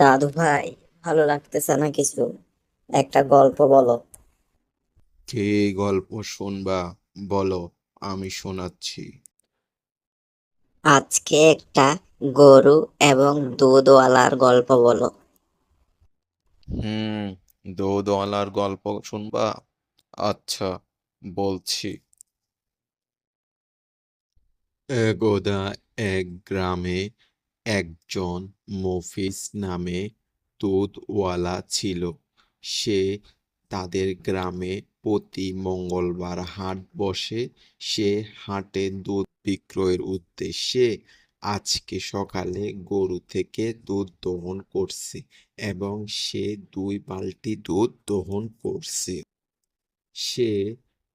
দাদু ভাই ভালো লাগতেছে না কিছু? একটা গল্প বলো। কে গল্প শুনবা বলো আমি শোনাচ্ছি। আজকে একটা গরু এবং দুধওয়ালার গল্প বলো। হুম দুধওয়ালার গল্প শুনবা? আচ্ছা বলছি। একদা এক গ্রামে একজন মফিজ নামে দুধওয়ালা ছিল। সে তাদের গ্রামে প্রতি মঙ্গলবার হাট বসে। সে হাটে দুধ বিক্রয়ের উদ্দেশ্যে আজকে সকালে গরু থেকে দুধ দহন করছে এবং সে দুই বালতি দুধ দহন করছে। সে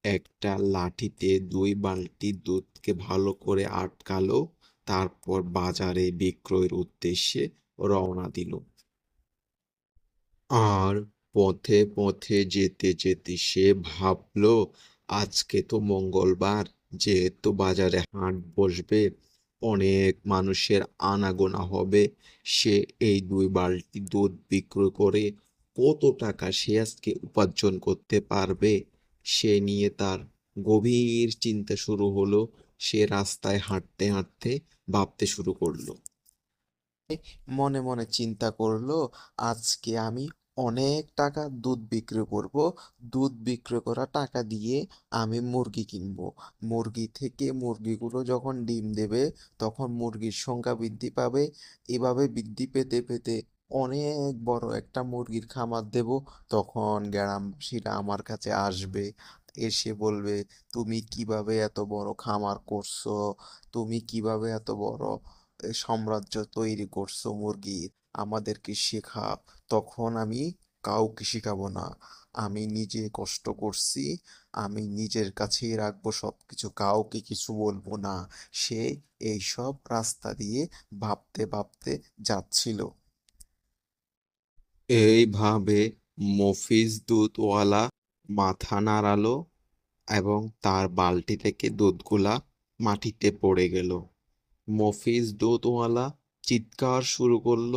একটা লাঠিতে দুই বালতি দুধকে ভালো করে আটকালো। তারপর বাজারে বিক্রয়ের উদ্দেশ্যে রওনা দিল। আর পথে পথে যেতে যেতে সে ভাবলো, আজকে তো মঙ্গলবার, যেহেতু বাজারে হাট বসবে, অনেক মানুষের আনাগোনা হবে, সে এই দুই বালতি দুধ বিক্রয় করে কত টাকা সে আজকে উপার্জন করতে পারবে? সে নিয়ে তার গভীর চিন্তা শুরু হলো। সে রাস্তায় হাঁটতে হাঁটতে ভাবতে শুরু করল। মনে মনে চিন্তা করল, আজকে আমি অনেক টাকা দুধ বিক্রি করব। দুধ বিক্রি করা টাকা দিয়ে আমি মুরগি কিনবো। মুরগি থেকে মুরগিগুলো যখন ডিম দেবে, তখন মুরগির সংখ্যা বৃদ্ধি পাবে। এভাবে বৃদ্ধি পেতে পেতে অনেক বড় একটা মুরগির খামার দেব। তখন গ্রামবাসীরা আমার কাছে আসবে। এসে বলবে, তুমি কীভাবে এত বড় খামার করছ? তুমি কীভাবে এত বড় সাম্রাজ্য তৈরি করছ মুরগির আমাদেরকে শেখাও। তখন আমি কাউকে শেখাবো না। আমি নিজে কষ্ট করছি, আমি নিজের কাছেই রাখব সব কিছু কাউকে কিছু বলব না। সে এইসব রাস্তা দিয়ে ভাবতে ভাবতে যাচ্ছিল। এইভাবে মফিজ দুধওয়ালা মাথা নাড়ালো এবং তার বালতি থেকে দুধগুলা মাটিতে পড়ে গেল। মফিজ দুধওয়ালা চিৎকার শুরু করল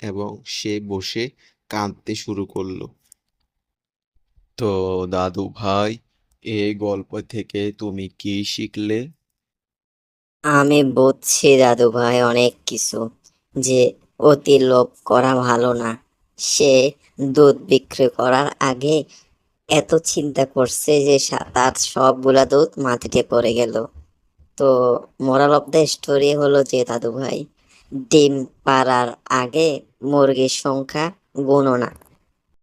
এবং সে বসে কাঁদতে শুরু করল। তো দাদু ভাই এই গল্প থেকে তুমি কি শিখলে? আমি বুঝছি দাদু ভাই অনেক কিছু যে অতি লোভ করা ভালো না। সে দুধ বিক্রি করার আগে এত চিন্তা করছে যে তার সবগুলা দুধ মাটিতে পড়ে গেল। তো মোরাল অফ দ্য স্টোরি হলো যে দাদু ভাই ডিম পাড়ার আগে মুরগির সংখ্যা গুণো না।